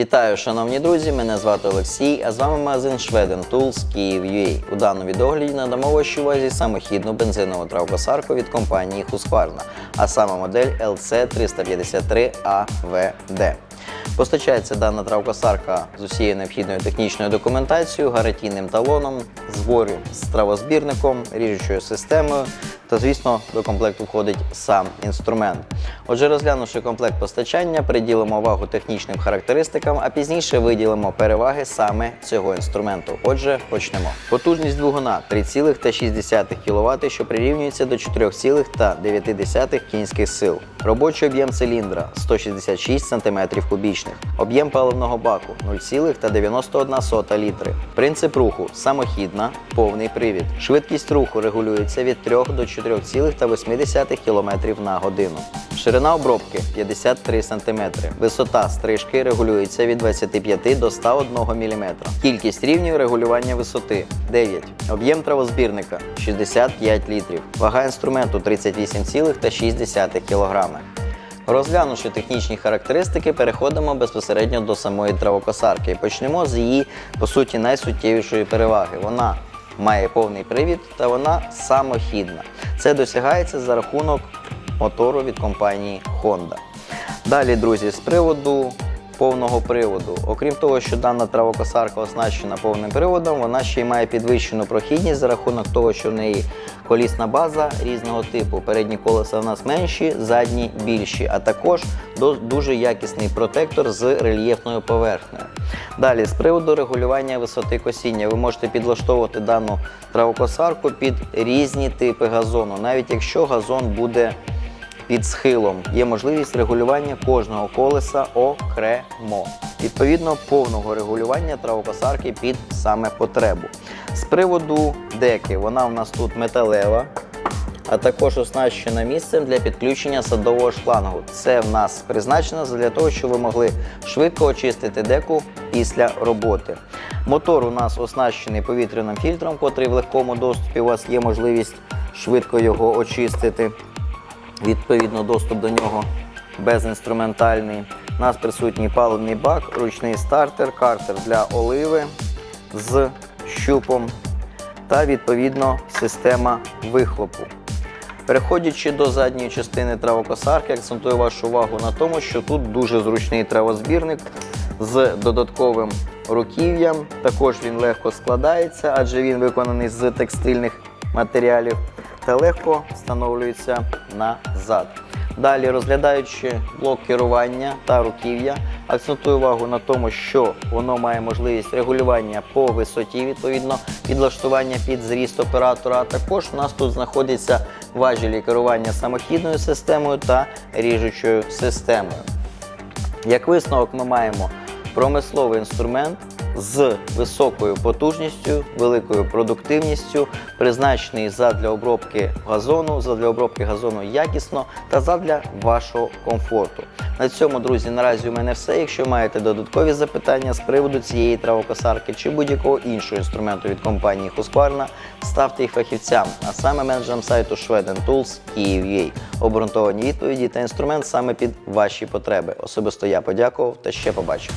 Вітаю, шановні друзі! Мене звати Олексій, а з вами магазин Шведен Tools Київ.UA. У даному відогляді надамо вашій увазі самохідну бензинову травкосарку від компанії Husqvarna, а саме модель LC353AVD. Постачається дана травкосарка з усією необхідною технічною документацією, гарантійним талоном, зборі з травозбірником, ріжучою системою та, звісно, до комплекту входить сам інструмент. Отже, розглянувши комплект постачання, приділимо увагу технічним характеристикам, а пізніше виділимо переваги саме цього інструменту. Отже, почнемо. Потужність двигуна 3,6 кВт, що прирівнюється до 4,9 кінських сил. Робочий об'єм циліндра 166 см кубічних. Об'єм паливного баку 0,91 літри. Принцип руху самохідна, повний привід. Швидкість руху регулюється від 3 до 4,8 км на годину. Ширина обробки 53 см. Висота стрижки регулюється від 25 до 101 мм. Кількість рівнів регулювання висоти 9. Об'єм травозбірника 65 літрів. Вага інструменту 38,6 кг. Розглянувши технічні характеристики, переходимо безпосередньо до самої травокосарки. І почнемо з її, по суті, найсуттєвішої переваги. Вона має повний привід та вона самохідна. Це досягається за рахунок мотору від компанії Honda. Далі, друзі, з приводу повного приводу. Окрім того, що дана травокосарка оснащена повним приводом, вона ще й має підвищену прохідність за рахунок того, що в неї колісна база різного типу. Передні колеса в нас менші, задні більші, а також дуже якісний протектор з рельєфною поверхнею. Далі, з приводу регулювання висоти косіння, ви можете підлаштовувати дану травокосарку під різні типи газону, навіть якщо газон буде під схилом. Є можливість регулювання кожного колеса окремо. Відповідно, повного регулювання травокосарки під саме потребу. З приводу деки, вона у нас тут металева, а також оснащена місцем для підключення садового шлангу. Це в нас призначено для того, щоб ви могли швидко очистити деку після роботи. Мотор у нас оснащений повітряним фільтром, котрий в легкому доступі у вас є можливість швидко його очистити. Відповідно, доступ до нього безінструментальний. У нас присутній паливний бак, ручний стартер, картер для оливи з щупом та відповідно система вихлопу. Переходячи до задньої частини травокосарки, акцентую вашу увагу на тому, що тут дуже зручний травозбірник з додатковим руків'ям. Також він легко складається, адже він виконаний з текстильних матеріалів та легко встановлюється назад. Далі, розглядаючи блок керування та руків'я, акцентую увагу на тому, що воно має можливість регулювання по висоті, відповідно, підлаштування під зріст оператора. А також у нас тут знаходяться важелі керування самохідною системою та ріжучою системою. Як висновок, ми маємо промисловий інструмент з високою потужністю, великою продуктивністю, призначений задля обробки газону, задля обробки газону якісно та задля вашого комфорту. На цьому, друзі, наразі у мене все. Якщо маєте додаткові запитання з приводу цієї травокосарки чи будь-якого іншого інструменту від компанії Husqvarna, ставте їх фахівцям, а саме менеджерам сайту Шведен Tools Київ.UA. Обґрунтовані відповіді та інструмент саме під ваші потреби. Особисто я подякував та ще побачив.